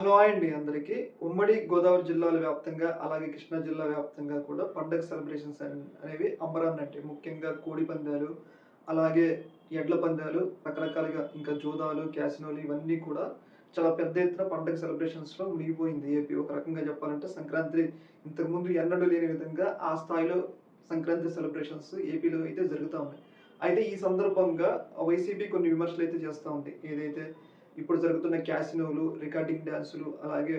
Hello అండి అందరికీ. ఉమ్మడి గోదావరి జిల్లాల వ్యాప్తంగా అలాగే కృష్ణా జిల్లా వ్యాప్తంగా కూడా పండగ సెలబ్రేషన్స్ అనేవి అనేవి అంటే ముఖ్యంగా కోడి పందాలు అలాగే ఎడ్ల పందాలు రకరకాలుగా ఇంకా జూదాలు క్యాసినోలు ఇవన్నీ కూడా చాలా పెద్ద ఎత్తున పండగ సెలబ్రేషన్స్లో మునిగిపోయింది. ఏపీ ఒక రకంగా చెప్పాలంటే సంక్రాంతి ఇంతకుముందు ఎన్నడూ లేని విధంగా ఆ స్థాయిలో సంక్రాంతి సెలబ్రేషన్స్ ఏపీలో అయితే జరుగుతూ ఉన్నాయి. అయితే ఈ సందర్భంగా వైసీపీ కొన్ని విమర్శలు అయితే చేస్తూ ఉంది. ఏదైతే ఇప్పుడు జరుగుతున్న క్యాసినోలు రికార్డింగ్ డ్యాన్సులు అలాగే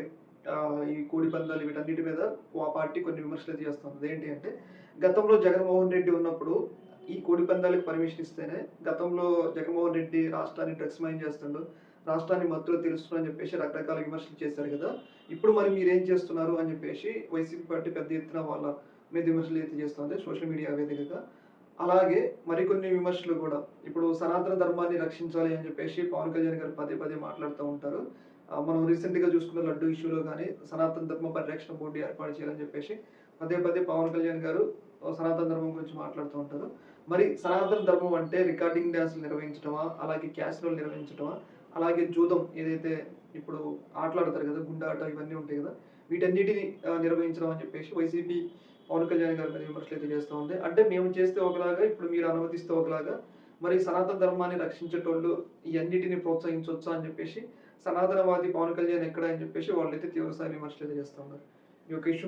ఈ కోడి పందాలు వీటన్నిటి మీద ఆ పార్టీ కొన్ని విమర్శలు చేస్తుంది. ఏంటి అంటే గతంలో జగన్మోహన్ రెడ్డి ఉన్నప్పుడు ఈ కోడి పందాలకు పర్మిషన్ ఇస్తేనే గతంలో జగన్మోహన్ రెడ్డి రాష్ట్రాన్ని డ్రగ్స్ మైన్ చేస్తుండు రాష్ట్రాన్ని మత్తులో తెలుస్తున్నా అని చెప్పేసి రకరకాల విమర్శలు చేశారు కదా. ఇప్పుడు మరి మీరు ఏం చేస్తున్నారు అని చెప్పేసి వైసీపీ పార్టీ పెద్ద ఎత్తున వాళ్ళ మీద విమర్శలు అయితే చేస్తుంది సోషల్ మీడియా వేదికగా. అలాగే మరికొన్ని విమర్శలు కూడా. ఇప్పుడు సనాతన ధర్మాన్ని రక్షించాలి అని చెప్పేసి పవన్ కళ్యాణ్ గారు పదే పదే మాట్లాడుతూ ఉంటారు. మనం రీసెంట్గా చూసుకున్న లడ్డు ఇష్యూలో కానీ సనాతన ధర్మ పరిరక్షణ బోర్డు ఏర్పాటు చేయాలని చెప్పేసి పదే పదే పవన్ కళ్యాణ్ గారు సనాతన ధర్మం గురించి మాట్లాడుతూ ఉంటారు. మరి సనాతన ధర్మం అంటే రికార్డింగ్ డ్యాన్సులు నిర్వహించడమా అలాగే క్యాసినోలు నిర్వహించడమా అలాగే జూదం ఏదైతే ఇప్పుడు ఆటలాడతారు కదా గుండాట ఇవన్నీ ఉంటాయి కదా వీటన్నిటిని నిర్వహించడం అని చెప్పేసి వైసీపీ పవన్ కళ్యాణ్ గారి మీద విమర్శలు అయితే చేస్తూ ఉంది. అంటే మేము చేస్తే ఒకలాగా ఇప్పుడు మీరు అనుమతిస్తే ఒకలాగా మరి సనాతన ధర్మాన్ని రక్షించేటోళ్ళు ఈ అన్నిటిని ప్రోత్సహించవచ్చా అని చెప్పేసి సనాతనవాది పవన్ కళ్యాణ్ ఎక్కడ అని చెప్పేసి వాళ్ళైతే తీవ్రస్థాయి విమర్శలు అయితే చేస్తూ ఉన్నారు. ఈ యొక్క ఇష్యూ